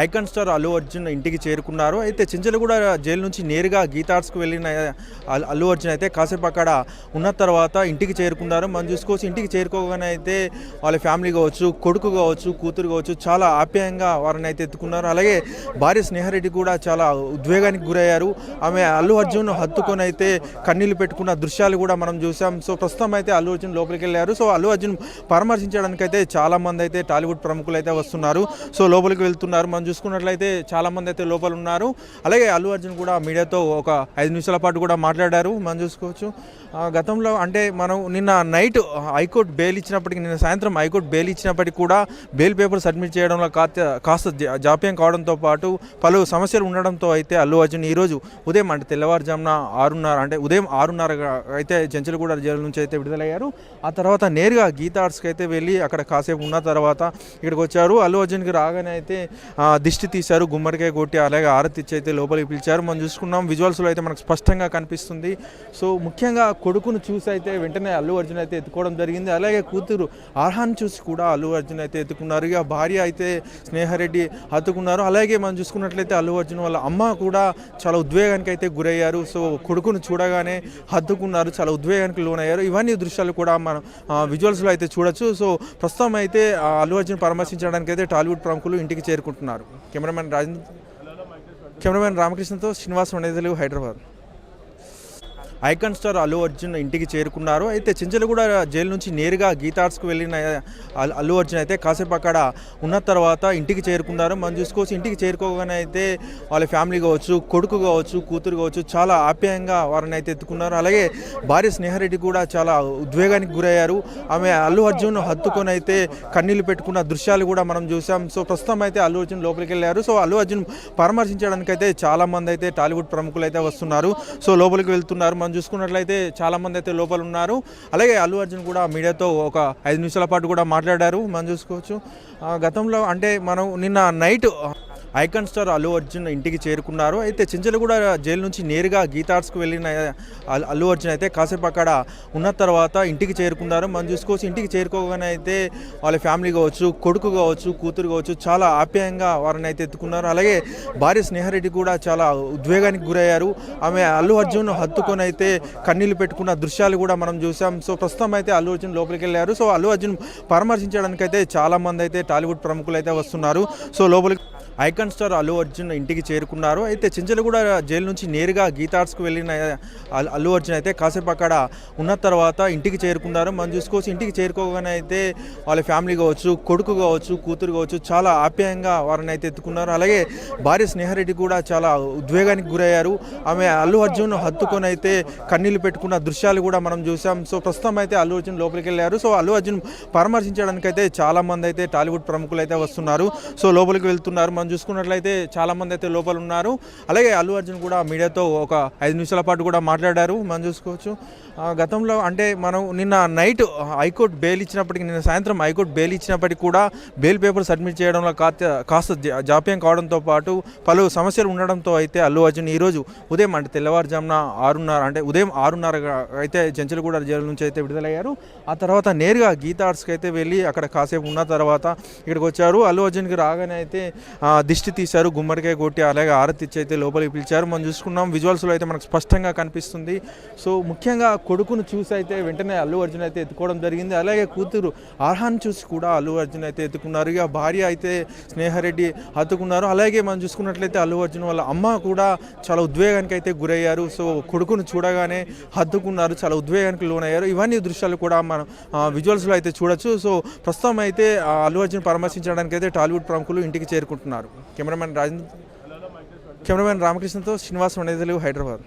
Icon star Allu Arjun ఇంటికి చేరుకున్నారు. అయితే చించలగూడ జైలు నుంచి నేరుగా గీతార్స్కు వెళ్ళిన అల్లు అర్జున్ అయితే కాసేపు అక్కడ ఉన్న తర్వాత ఇంటికి చేరుకున్నారు. మనం చూసుకోవచ్చు ఇంటికి చేరుకోగానే అయితే వాళ్ళ ఫ్యామిలీ కావచ్చు కొడుకు కావచ్చు కూతురు కావచ్చు చాలా ఆప్యాయంగా వారిని అయితే ఎత్తుకున్నారు. అలాగే భార్య స్నేహరెడ్డి కూడా చాలా ఉద్వేగానికి గురయ్యారు. ఆమె అల్లు అర్జున్ హత్తుకొని అయితే కన్నీళ్ళు పెట్టుకున్న దృశ్యాలు కూడా మనం చూసాం. సో ప్రస్తుతం అయితే అల్లు అర్జున్ లోపలికి వెళ్ళారు. సో అల్లు అర్జున్ పరామర్శించడానికి అయితే చాలామంది అయితే టాలీవుడ్ ప్రముఖులు అయితే వస్తున్నారు. సో లోపలికి వెళ్తున్నారు. మనం మనం చూసుకున్నట్లయితే చాలామంది అయితే లోపల ఉన్నారు. అలాగే అల్లు అర్జున్ కూడా మీడియాతో ఒక ఐదు నిమిషాల పాటు కూడా మాట్లాడారు. మనం చూసుకోవచ్చు. గతంలో అంటే మనం నిన్న నైట్ హైకోర్టు బెయిల్ ఇచ్చినప్పటికీ నిన్న సాయంత్రం హైకోర్టు బెయిల్ ఇచ్చినప్పటికీ కూడా బెయిల్ పేపర్ సబ్మిట్ చేయడంలో కాస్త కాస్త జాప్యం కావడంతో పాటు పలు సమస్యలు ఉండడంతో అయితే అల్లు అర్జున్ ఈరోజు ఉదయం అంటే తెల్లవారుజామున ఆరున్నర అంటే ఉదయం ఆరున్నర అయితే చెంచలగూడ జైలు నుంచి అయితే విడుదలయ్యారు. ఆ తర్వాత నేరుగా గీతా ఆర్ట్స్కి అయితే వెళ్ళి అక్కడ కాసేపు ఉన్న తర్వాత ఇక్కడికి వచ్చారు. అల్లు అర్జున్కి రాగానే అయితే దిష్టి తీశారు గుమ్మడికాయ కొట్టి అలాగే ఆరతిచ్చి అయితే లోపలికి పిలిచారు. మనం చూసుకున్నాం విజువల్స్లో అయితే మనకు స్పష్టంగా కనిపిస్తుంది. సో ముఖ్యంగా కొడుకును చూసి అయితే వెంటనే అల్లు అర్జున్ అయితే ఎత్తుకోవడం జరిగింది. అలాగే కూతురు అర్హాన్ చూసి కూడా అల్లు అర్జున్ అయితే ఎత్తుకున్నారు. ఇక భార్య అయితే స్నేహారెడ్డి హత్తుకున్నారు. అలాగే మనం చూసుకున్నట్లయితే అల్లు అర్జున్ వాళ్ళ అమ్మ కూడా చాలా ఉద్వేగానికి అయితే గురయ్యారు. సో కొడుకును చూడగానే హత్తుకున్నారు. చాలా ఉద్వేగానికి లోనయ్యారు. ఇవన్నీ దృశ్యాలు కూడా మనం విజువల్స్లో అయితే చూడొచ్చు. సో ప్రస్తుతం అయితే అల్లు అర్జున్ పరామర్శించడానికి అయితే టాలీవుడ్ ప్రముఖులు ఇంటికి చేరుకుంటున్నారు. కెమెరామెన్ రాజేంద్ర కెమెరామెన్ రామకృష్ణతో శ్రీనివాస్ వనేదలు హైదరాబాద్. ఐకాన్ స్టార్ అల్లు అర్జున్ ఇంటికి చేరుకున్నారు. అయితే చించలగూడ జైలు నుంచి నేరుగా గీతార్స్కు వెళ్ళిన అల్లు అర్జున్ అయితే కాసేపు అక్కడ ఉన్న తర్వాత ఇంటికి చేరుకున్నారు. మనం చూసుకోవచ్చు ఇంటికి చేరుకోగానే అయితే వాళ్ళ ఫ్యామిలీ కావచ్చు కొడుకు కావచ్చు కూతురు కావచ్చు చాలా ఆప్యాయంగా వారిని అయితే ఎత్తుకున్నారు. అలాగే భార్య స్నేహరెడ్డి కూడా చాలా ఉద్వేగానికి గురయ్యారు. ఆమె అల్లు అర్జున్ హత్తుకొని అయితే కన్నీళ్ళు పెట్టుకున్న దృశ్యాలు కూడా మనం చూసాం. సో ప్రస్తుతం అయితే అల్లు అర్జున్ లోపలికి వెళ్ళారు. సో అల్లు అర్జున్ పరామర్శించడానికి అయితే చాలామంది అయితే టాలీవుడ్ ప్రముఖులు అయితే వస్తున్నారు. సో లోపలికి వెళ్తున్నారు. మనం చూసుకున్నట్లయితే చాలామంది అయితే లోపల ఉన్నారు. అలాగే అల్లు అర్జున్ కూడా మీడియాతో ఒక ఐదు నిమిషాల పాటు కూడా మాట్లాడారు. మనం చూసుకోవచ్చు. గతంలో అంటే మనం నిన్న night icon star Allu Arjun ఇంటికి చేరుకున్నారు. అయితే చించలగూడ జైలు నుంచి నేరుగా గీతార్స్కు వెళ్ళిన అల్లు అర్జున్ అయితే కాసేపు అక్కడ ఉన్న తర్వాత ఇంటికి చేరుకున్నారు. మనం చూసుకోవచ్చు ఇంటికి చేరుకోగానే అయితే వాళ్ళ ఫ్యామిలీ కావచ్చు కొడుకు కావచ్చు కూతురు కావచ్చు చాలా ఆప్యాయంగా వారిని అయితే ఎత్తుకున్నారు. అలాగే భార్య స్నేహరెడ్డి కూడా చాలా ఉద్వేగానికి గురయ్యారు. ఆమె అల్లు అర్జున్ హత్తుకొని అయితే కన్నీళ్ళు పెట్టుకున్న దృశ్యాలు కూడా మనం చూసాం. సో ప్రస్తుతం అయితే అల్లు అర్జున్ లోపలికి వెళ్ళారు. సో అల్లు అర్జున్ పరామర్శించడానికి అయితే చాలామంది అయితే టాలీవుడ్ ప్రముఖులు అయితే వస్తున్నారు. సో లోపలికి ఐకాన్ స్టార్ అల్లు అర్జున్ ఇంటికి చేరుకున్నారు. అయితే చించలగూడ జైలు నుంచి నేరుగా గీతార్స్కు వెళ్ళిన అల్లు అర్జున్ అయితే కాసేపు అక్కడ ఉన్న తర్వాత ఇంటికి చేరుకున్నారు. మనం చూసుకోవచ్చు ఇంటికి చేరుకోగానే అయితే వాళ్ళ ఫ్యామిలీ కావచ్చు కొడుకు కావచ్చు కూతురు కావచ్చు చాలా ఆప్యాయంగా వారిని అయితే ఎత్తుకున్నారు. అలాగే భార్య స్నేహారెడ్డి కూడా చాలా ఉద్వేగానికి గురయ్యారు. ఆమె అల్లు అర్జున్ హత్తుకొని అయితే కన్నీళ్ళు పెట్టుకున్న దృశ్యాలు కూడా మనం చూసాం. సో ప్రస్తుతం అయితే అల్లు అర్జున్ లోపలికి వెళ్ళారు. సో అల్లు అర్జున్ పరామర్శించడానికి అయితే చాలామంది అయితే టాలీవుడ్ ప్రముఖులు అయితే వస్తున్నారు. సో లోపలికి వెళ్తున్నారు. మనం చూసుకున్నట్లయితే చాలామంది అయితే లోపల ఉన్నారు. అలాగే అల్లు అర్జున్ కూడా మీడియాతో ఒక ఐదు నిమిషాల పాటు కూడా మాట్లాడారు. మనం చూసుకోవచ్చు. గతంలో అంటే మనం నిన్న నైట్ హైకోర్టు బెయిల్ ఇచ్చినప్పటికీ నిన్న సాయంత్రం హైకోర్టు బెయిల్ ఇచ్చినప్పటికీ కూడా బెయిల్ పేపర్ సబ్మిట్ చేయడంలో కాస్త కాస్త జా- జాప్యం కావడంతో పాటు పలు సమస్యలు ఉండడంతో అయితే అల్లు అర్జున్ ఈరోజు ఉదయం అంటే తెల్లవారుజామున ఆరున్నర అంటే ఉదయం ఆరున్నర అయితే చెంచలగూడ జైలు నుంచి అయితే విడుదలయ్యారు. ఆ తర్వాత నేరుగా గీతా ఆర్ట్స్కి అయితే వెళ్ళి అక్కడ కాసేపు ఉన్న తర్వాత ఇక్కడికి వచ్చారు. అల్లు అర్జున్కి రాగానే అయితే దిష్టి తీశారు గుమ్మడికాయ కొట్టి అలాగే ఆరతి ఇచ్చి అయితే లోపలికి పిలిచారు. మనం చూసుకున్నాం విజువల్స్లో అయితే మనకు స్పష్టంగా కనిపిస్తుంది. సో ముఖ్యంగా కొడుకును చూసి అయితే వెంటనే అల్లు అర్జున్ అయితే ఎత్తుకోవడం జరిగింది. అలాగే కూతురు అర్హాన్ని చూసి కూడా అల్లు అర్జున్ అయితే ఎత్తుకున్నారు. ఇక భార్య అయితే స్నేహారెడ్డి హత్తుకున్నారు. అలాగే మనం చూసుకున్నట్లయితే అల్లు అర్జున్ వాళ్ళ అమ్మ కూడా చాలా ఉద్వేగానికి అయితే గురయ్యారు. సో కొడుకును చూడగానే హత్తుకున్నారు. చాలా ఉద్వేగానికి లోనయ్యారు. ఇవన్నీ దృశ్యాలు కూడా మనం విజువల్స్లో అయితే చూడొచ్చు. సో ప్రస్తుతం అయితే అల్లు అర్జున్ పరామర్శించడానికి అయితే టాలీవుడ్ ప్రముఖులు ఇంటికి చేరుకుంటున్నారు. కెమెరామెన్ రాజేంద్ర కెమెరామెన్ రామకృష్ణతో శ్రీనివాస్ వనేదలు హైదరాబాద్.